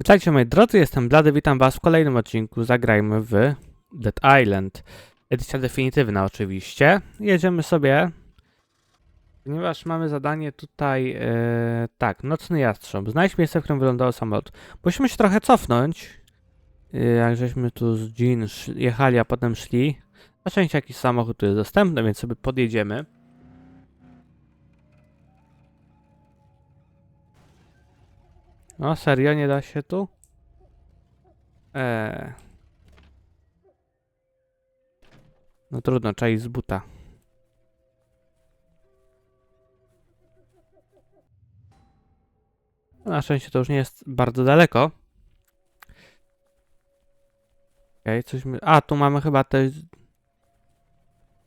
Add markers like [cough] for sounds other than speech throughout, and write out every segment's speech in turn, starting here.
Witajcie moi drodzy, jestem Blady, witam was w kolejnym odcinku Zagrajmy w Dead Island. Edycja definitywna oczywiście. Jedziemy sobie, ponieważ mamy zadanie tutaj, e, tak, Nocny Jastrząb. Znajdź miejsce, w którym wylądował samolot. Musimy się trochę cofnąć, e, jak żeśmy tu z Jean jechali, a potem szli. Na szczęście jakiś samochód tu jest dostępny, więc sobie podjedziemy. No serio, nie da się tu? Eee. No trudno, iść z buta. No, Na szczęście to już nie jest bardzo daleko. Okej, coś my... A, tu mamy chyba te...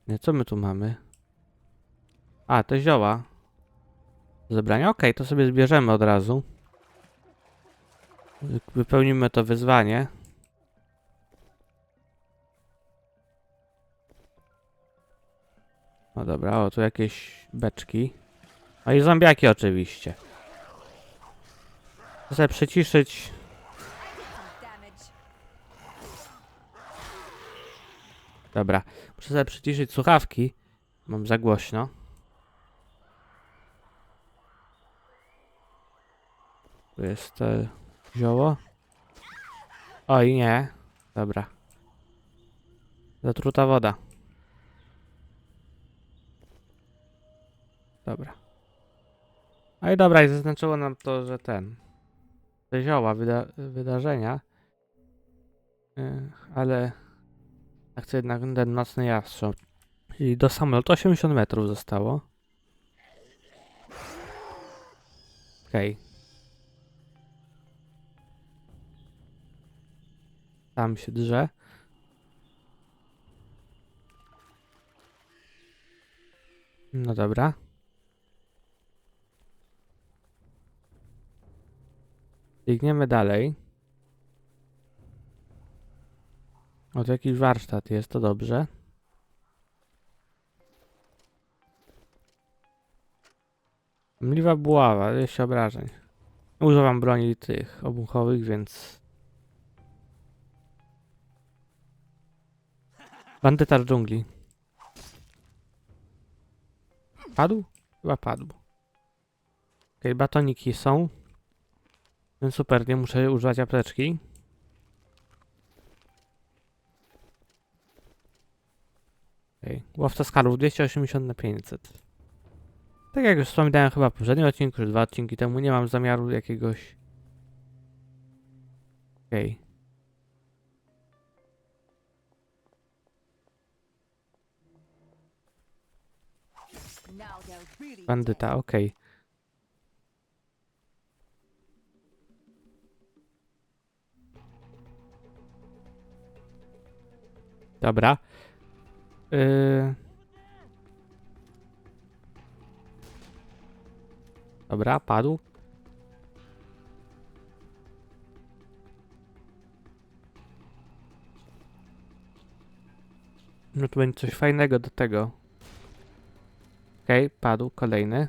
Nie, co my tu mamy? A, te zioła. Do Zebrania? Okej, to sobie zbierzemy od razu. Wypełnimy to wyzwanie. No dobra, o tu jakieś beczki. No i zombiaki oczywiście. Chcę przyciszyć. Dobra, muszę sobie przyciszyć słuchawki. Mam za głośno. Tu jest e, zioło. Oj, nie. Dobra. Zatruta woda. Dobra. No i dobra, i zaznaczyło nam to, że ten. Te zioła, wyda wydarzenia. Yy, ale. Ja chcę jednak ten nocny jastrząb. I do samolotu 80 metrów zostało. Okej. Tam się drze. No dobra. Biegniemy dalej. O, to jakiś warsztat jest, to dobrze. Mliwa buława, 200 obrażeń. Używam broni tych obuchowych, więc... Bandyta z dżungli. Padł? Chyba padł. Okej, batoniki są. Więc super, nie muszę używać apteczki. Okej, łowca skarów 280 na 500. Tak jak już wspominałem chyba w poprzednim odcinku, czy dwa odcinki temu, nie mam zamiaru jakiegoś... Okej. Now Bandyta, okej. Dobra. Yy... Dobra, padł. No tu będzie coś fajnego do tego. Okej, padł, kolejny.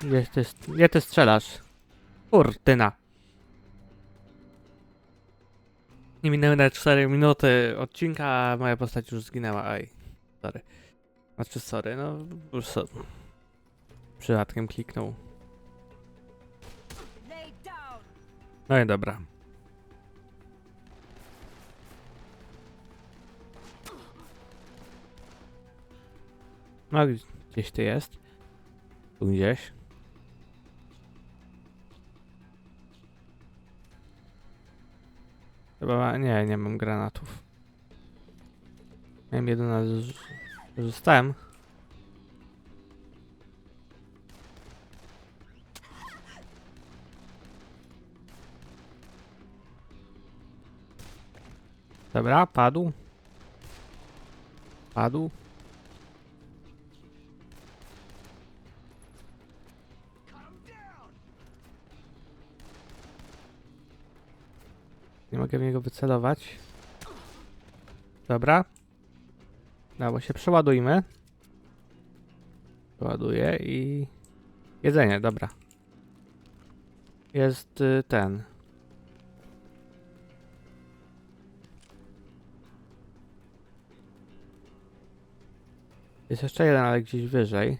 Gdzie ty, gdzie ty strzelasz? Kurtyna. Nie minęły nawet 4 minuty odcinka, a moja postać już zginęła. Aj, sorry. Znaczy, sorry, no już so... Przypadkiem kliknął. No i dobra. No gdzieś ty jest. Tu gdzieś. Chyba nie, nie mam granatów. Miałem jeden, ale zrzu- rzucałem. Dobra, padł. Padł. Nie mogę w niego wycelować. Dobra. Dało się, przeładujmy. Przeładuję i... Jedzenie, dobra. jest y, ten. Jest jeszcze jeden, ale gdzieś wyżej.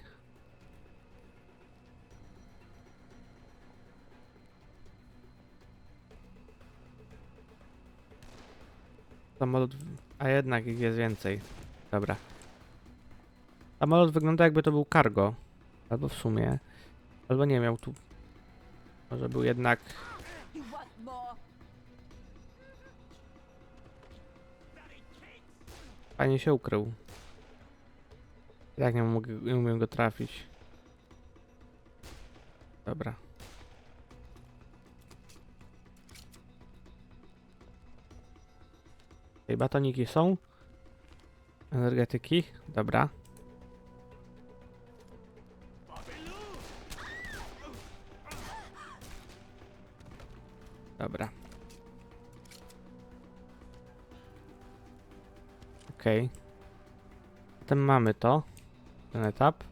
Samolot, a jednak ich jest więcej. Dobra. Samolot wygląda jakby to był cargo. Albo w sumie. Albo nie miał tu. Może był jednak. Fajnie się ukrył. Jak nie, mogę, nie umiem go trafić. Dobra. Ej, batoniki są? Energetyki? Dobra. Dobra. Okej. Potem mamy to. Ten etap.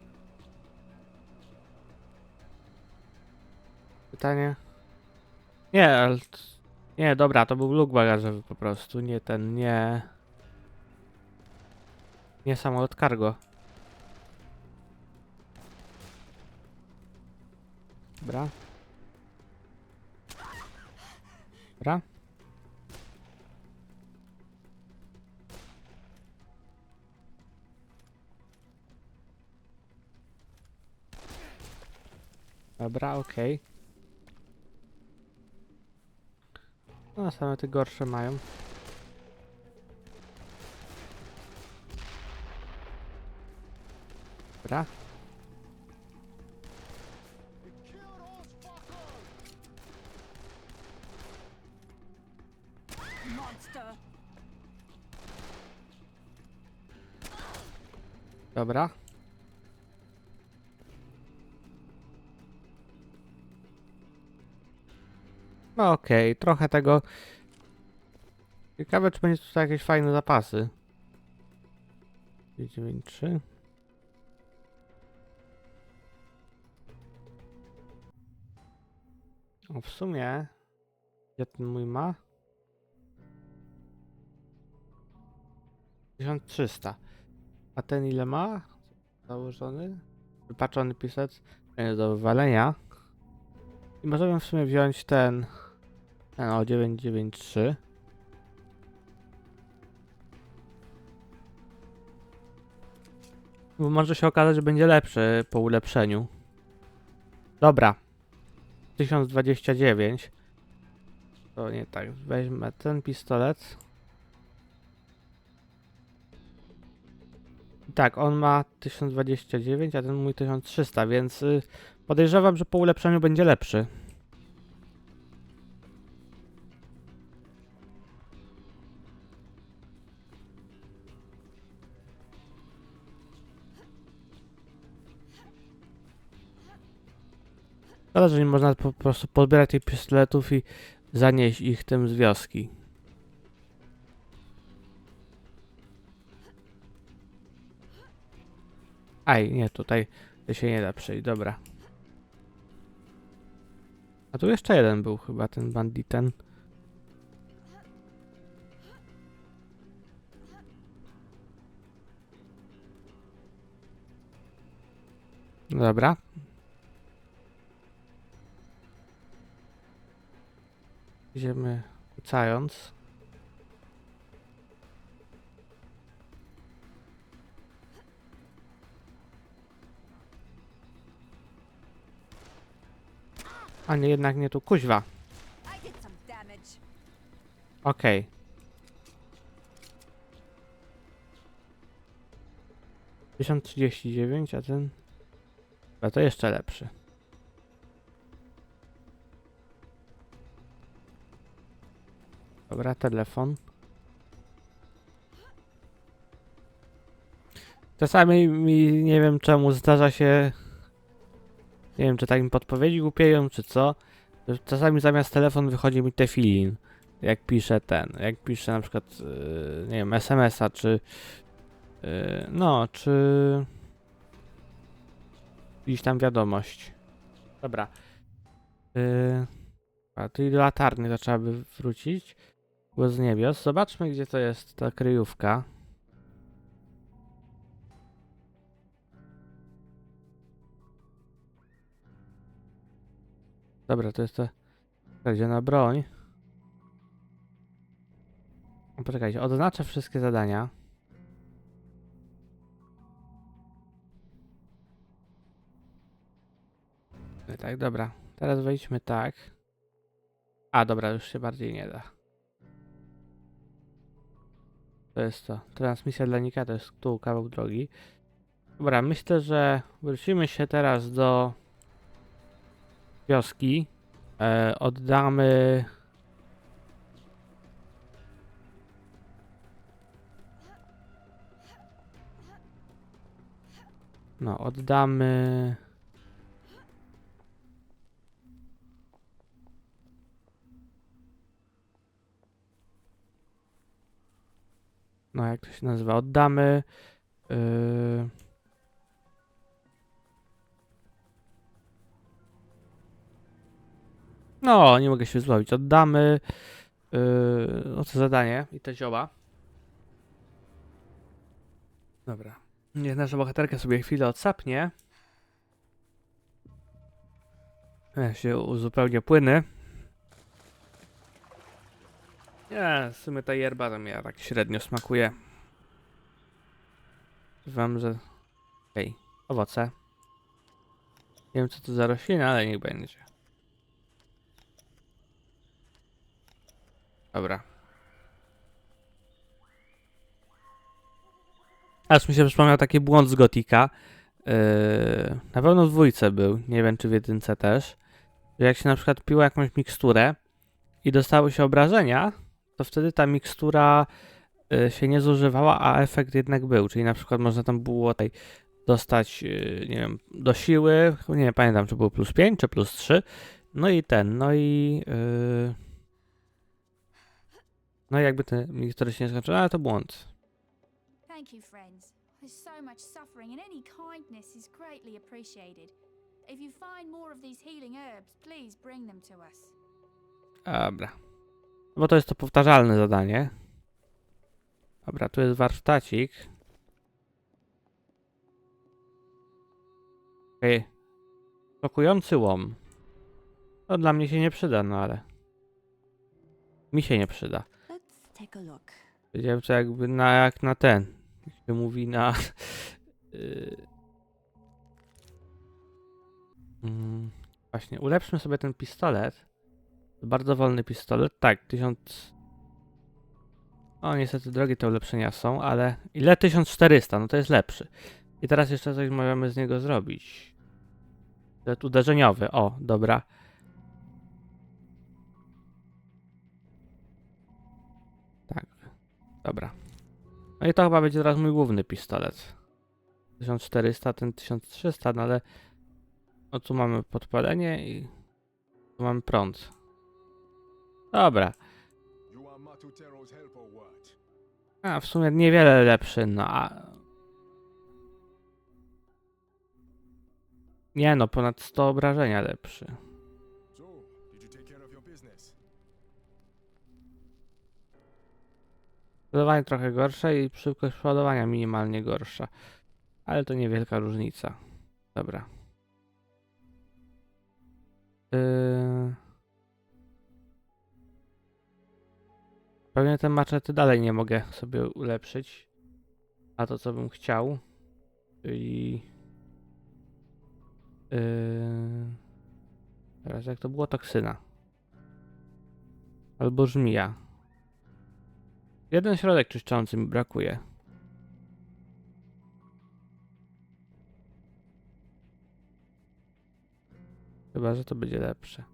Pytanie. Nie, ale... Nie, dobra, to był luk bagażowy po prostu. Nie ten, nie... Nie samolot cargo. Dobra. Dobra. Dobra, okej. No, same te gorsze mają. Dobra. Dobra. No okej, trochę tego. Ciekawe, czy będzie tutaj jakieś fajne zapasy. 993. O, w sumie. Gdzie ten mój ma? 1300. A ten ile ma? Założony? Wypaczony pisec? Do wywalenia. I możemy w sumie wziąć ten... Ten o 993. Bo może się okazać, że będzie lepszy po ulepszeniu. Dobra. 1029. To nie tak. Weźmy ten pistolet. Tak, on ma 1029, a ten mój 1300, więc y, podejrzewam, że po ulepszeniu będzie lepszy. Szkoda, że nie można po prostu podbierać tych pistoletów i zanieść ich tym z wioski. Aj, nie, tutaj się nie da przejść, dobra. A tu jeszcze jeden był chyba, ten banditen. Dobra. Idziemy kucając. A nie, jednak nie tu. Kuźwa. Okej. Tysiąc trzydzieści dziewięć, a ten... A to jeszcze lepszy. Dobra, telefon. Czasami mi nie wiem czemu zdarza się. Nie wiem, czy tak mi podpowiedzi głupieją, czy co. Czasami zamiast telefon wychodzi mi tefilin. Jak piszę ten, jak piszę na przykład, yy, nie wiem, SMS-a, czy. Yy, no, czy. Gdzieś tam wiadomość. Dobra. Yy, A tu i do latarni to trzeba by wrócić. Z niebios. Zobaczmy, gdzie to jest ta kryjówka. Dobra, to jest ta kradziona broń. O, Poczekajcie, odznaczę wszystkie zadania. E, Tak, dobra. Teraz wejdźmy tak. A, dobra, już się bardziej nie da. To jest to. Transmisja dla Nika to jest tu kawał drogi. Dobra, myślę, że wrócimy się teraz do wioski. E, oddamy. No, oddamy. No, jak to się nazywa? Oddamy. Yy... No, nie mogę się złowić. Oddamy. Yy... No to zadanie i te zioła. Dobra. Niech nasza bohaterka sobie chwilę odsapnie. Ja się uzupełnię płyny. Nie, w sumie ta yerba to ja tak średnio smakuje. Wam, że... Okej, owoce. Nie wiem co to za roślina, ale niech będzie. Dobra. Aż mi się przypomniał taki błąd z Gotika. Yy, na pewno w dwójce był, nie wiem czy w jedynce też. Że jak się na przykład piło jakąś miksturę i dostały się obrażenia, to wtedy ta mikstura y, się nie zużywała, a efekt jednak był. Czyli na przykład można tam było tej dostać, y, nie wiem, do siły, nie pamiętam czy było plus 5 czy plus 3. No i ten, no i. y, no i jakby te mikstury się nie skończyły, ale to błąd. Thank you, friends. There's so much suffering, and any kindness is greatly appreciated. If you find more of these healing herbs, please bring them to us. Dobra. Bo to jest to powtarzalne zadanie. Dobra, tu jest warsztacik. Okej. Blokujący łom. To dla mnie się nie przyda, no ale... Mi się nie przyda. Let's take a look. Wiedziałem, że jakby na, jak na ten. Jak się mówi na... [laughs] Yy... Mm, właśnie, ulepszmy sobie ten pistolet. Bardzo wolny pistolet. Tak, 1000... O, niestety drogie te ulepszenia są, ale... Ile? 1400, no to jest lepszy. I teraz jeszcze coś możemy z niego zrobić. Pistolet uderzeniowy, o, dobra. Tak, dobra. No i to chyba będzie teraz mój główny pistolet. 1400, ten 1300, no ale... No tu mamy podpalenie i... Tu mamy prąd. Dobra. A, w sumie niewiele lepszy, no a... Nie no, ponad 100 obrażenia lepszy. Ładowanie trochę gorsze i szybkość przeładowania minimalnie gorsza. Ale to niewielka różnica. Dobra. Yy... Pewnie te maczety dalej nie mogę sobie ulepszyć. A to co bym chciał. Czyli... Yy... Teraz jak to było toksyna. Albo żmija. Jeden środek czyszczący mi brakuje. Chyba, że to będzie lepsze.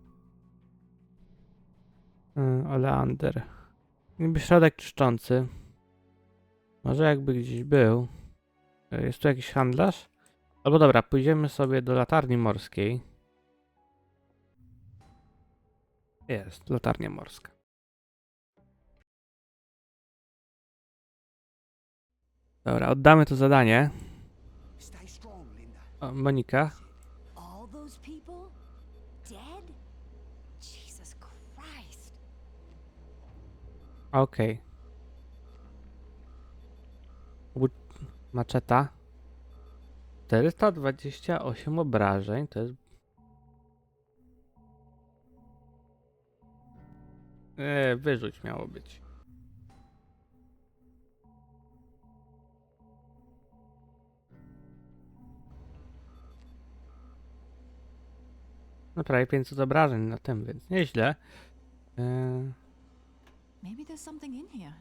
Yy, oleander. Niby środek czyszczący. Może jakby gdzieś był. Yy, Jest tu jakiś handlarz? Albo dobra, pójdziemy sobie do latarni morskiej. Jest, latarnia morska. Dobra, oddamy to zadanie. O, Monika. Okej. Łu- Maczeta. 428 obrażeń, to jest... Eee, wyrzuć miało być. No prawie 500 obrażeń na tym, więc nieźle. Eee, Maybe there's something in here.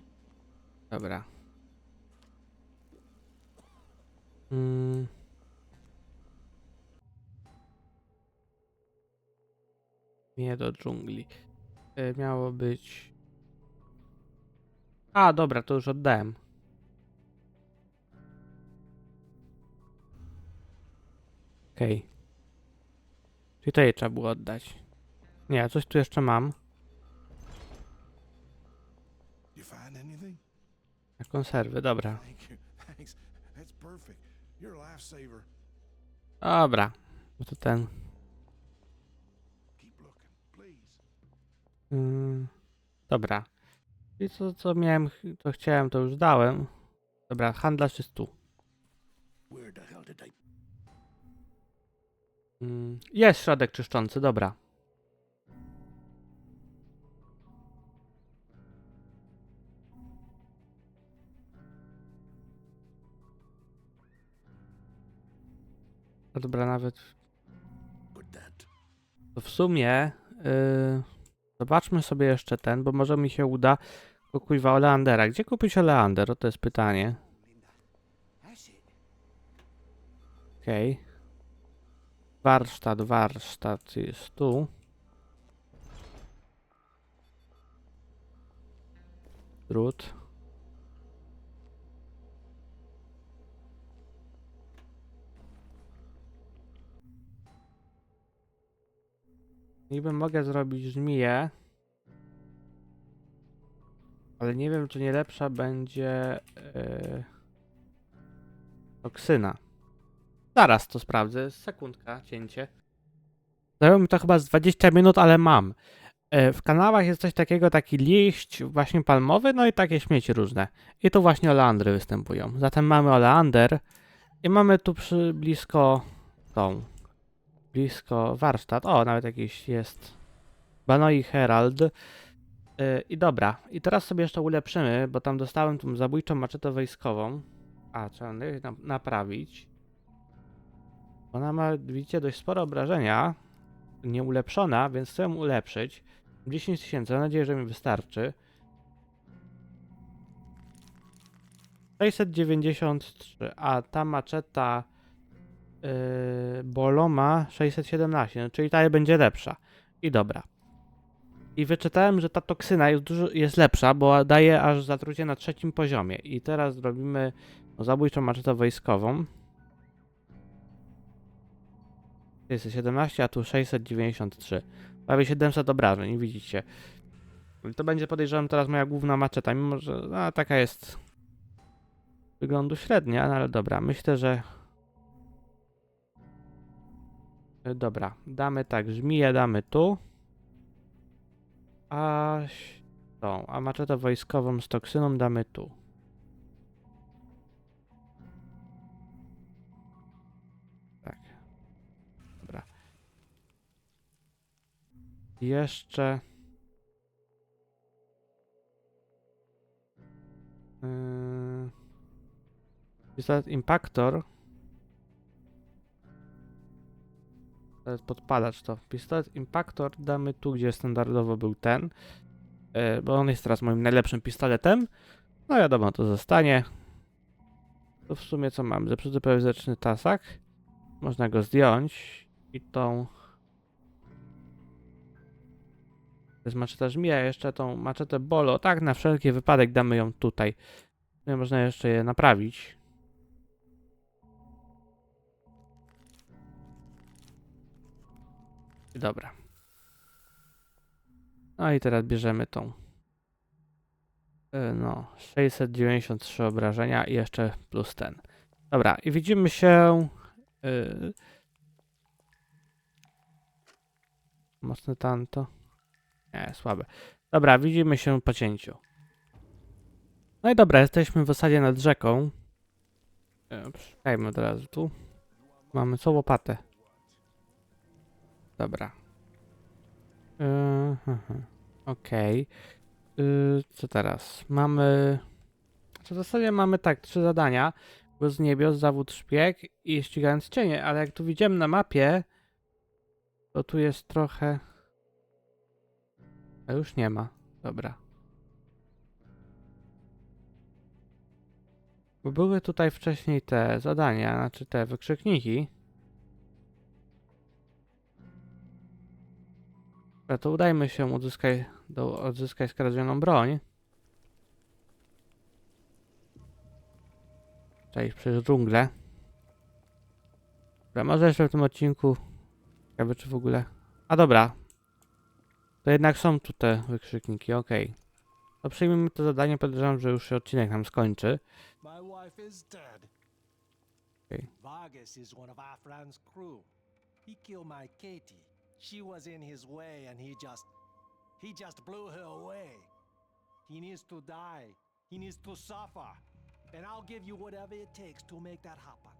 Dobra. Mm. Nie do dżungli. E, miało być. A, dobra, to już oddałem. Okej. Czyli to jej trzeba było oddać. Nie, coś tu jeszcze mam. You find anything? Na konserwy, dobra. Thank you. Thanks. That's perfect. You're a lifesaver. Dobra. No to ten. Mm, dobra. I co, co miałem, co chciałem, to już dałem. Dobra, handlarz jest tu. Mm, jest środek czyszczący, dobra. No dobra, nawet to w sumie yy, zobaczmy sobie jeszcze ten, bo może mi się uda go kuźwa Oleandera. Gdzie kupić Oleander? O, to jest pytanie. Okej. Warsztat, warsztat jest tu. Drut. Niby mogę zrobić żmiję. Ale nie wiem, czy nie lepsza będzie yy, toksyna. Zaraz to sprawdzę. Sekundka, cięcie. Zajęło mi to chyba z 20 minut, ale mam. E, W kanałach jest coś takiego, taki liść właśnie palmowy, no i takie śmieci różne. I tu właśnie oleandry występują. Zatem mamy oleander i mamy tu przy blisko tą, blisko warsztat. O, nawet jakiś jest Banoi Herald. E, I dobra, i teraz sobie jeszcze ulepszymy, bo tam dostałem tą zabójczą maczetę wojskową. A, trzeba na- naprawić. Ona ma, widzicie, dość spore obrażenia. Nieulepszona, więc chcę ją ulepszyć. 10 tysięcy, mam nadzieję, że mi wystarczy. 693, a ta maczeta yy, Boloma 617, no, czyli ta będzie lepsza. I dobra. I wyczytałem, że ta toksyna jest, dużo, jest lepsza, bo daje aż zatrucie na trzecim poziomie. I teraz zrobimy zabójczą maczetę wojskową. 617, a tu 693. Prawie 700 obrażeń, widzicie. To będzie podejrzewam teraz moja główna maczeta, mimo że no, taka jest wyglądu średnia, no ale dobra, myślę, że Dobra, damy tak, żmiję damy tu. A tą, a maczetę wojskową z toksyną damy tu. Tak. Dobra. Jeszcze. Yy... Pistolet Impactor. Jest podpalacz to. Pistolet Impactor damy tu, gdzie standardowo był ten. Yy, bo on jest teraz moim najlepszym pistoletem. No wiadomo, to zostanie. To w sumie co mam? Zepsuty pełzeczny tasak. Można go zdjąć. I tą... To jest maczeta żmija, jeszcze tą maczetę bolo. Tak, na wszelki wypadek damy ją tutaj. No można jeszcze je naprawić. Dobra. No i teraz bierzemy tą. y, No, 693 obrażenia i jeszcze plus ten. Dobra, i widzimy się. Yy, mocne tanto. Nie, słabe. Dobra, widzimy się po cięciu. No i dobra, jesteśmy w zasadzie nad rzeką. E, Przeszukajmy od razu tu. Mamy co łopatę. Dobra. Yy. Okej. Yy, co teraz? Mamy... W zasadzie mamy tak, trzy zadania. Głos z niebios, zawód szpieg i ścigając cienie, ale jak tu widzimy na mapie, to tu jest trochę... A już nie ma. Dobra. Bo były tutaj wcześniej te zadania, znaczy te wykrzykniki. Dobra, to udajmy się uzyskaj, do, odzyskać skradzioną broń. Przejść przez dżunglę. Dobra, może jeszcze w tym odcinku. Ciekawe czy w ogóle. A dobra. To jednak są tu te wykrzykniki, okej. To przyjmijmy to zadanie, podejrzewam, że już się odcinek nam skończy. Okay. Vargas is one of our friend's crew. He killed my Katie. She was in his way and he just. He just blew her away. He needs to die. He needs to suffer. And I'll give you whatever it takes to make that happen.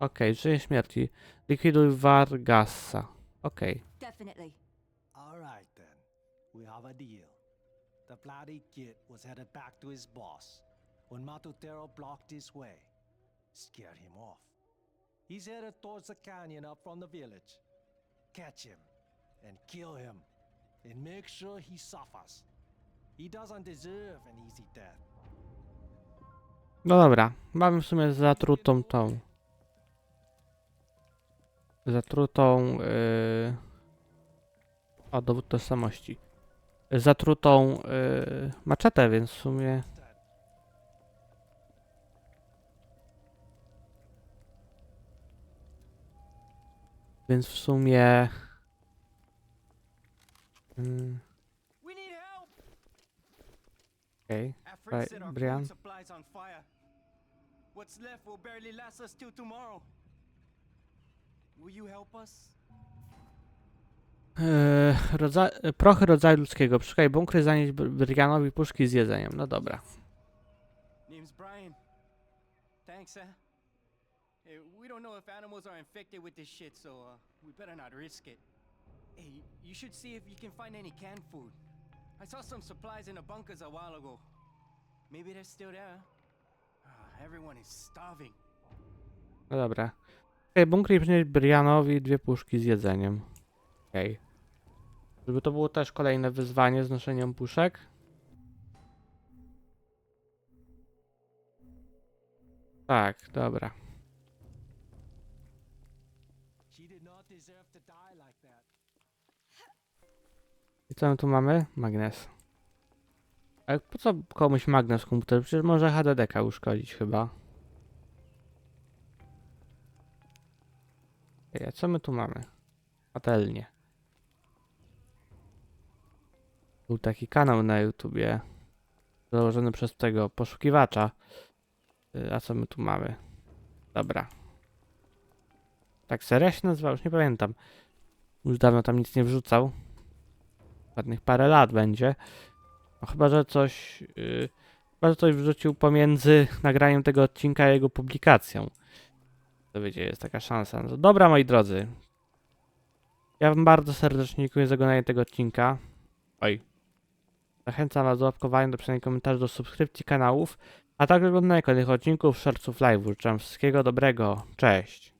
Okej, żyje śmierci. Likwiduj Vargasa. Okej. Definitely. Alright then. We have a deal. The bloody kid was headed back to his boss when Matutero blocked his way. Scared him off. He's headed towards the canyon up from the village. Catch him and kill him and make sure he suffers. He doesn't deserve an easy death. No dobra, mamy w sumie zatrutą tą. Zatrutą. Yy... O, dowód tożsamości. Zatrutą yy... maczetę, więc w sumie. Więc w sumie. Mm! Okej. Our Brian. What's left will barely last us till tomorrow. Will you help us? Eee, rodza e, prochy rodzaju ludzkiego. Przeszukaj bunkry, zanieść Br- Brianowi puszki z jedzeniem. No dobra. Name's Brian. Thanks, huh? Hey, we don't know if animals are infected with this shit, so uh, we better not risk it. Hey, you should see if you can find any canned food. I saw some supplies in the bunkers a while ago. Maybe they're still there. Ah, everyone is starving. No dobra. Okej, bunkry przynieść Brianowi dwie puszki z jedzeniem. Okej. Żeby to było też kolejne wyzwanie z noszeniem puszek. Tak, dobra. I co my tu mamy? Magnes. Ale po co komuś magnes w komputerze? Przecież może HDD-ka uszkodzić chyba. Ej, a co my tu mamy? Patelnie. Był taki kanał na YouTubie. Założony przez tego poszukiwacza. Y, A co my tu mamy? Dobra. Tak serio się nazywał? Już nie pamiętam. Już dawno tam nic nie wrzucał. Ładnych parę lat będzie. No, chyba, że coś. Yy, chyba, że coś wrzucił pomiędzy [laughs] nagraniem tego odcinka a jego publikacją. To wiecie, jest taka szansa. No, dobra, moi drodzy. Ja wam bardzo serdecznie dziękuję za oglądanie tego odcinka. Oj. Zachęcam was do łapkowania, do pisania komentarzy, do subskrypcji kanałów, a także oglądania kolejnych odcinków, shortsów, live'ów. Życzę wszystkiego dobrego. Cześć.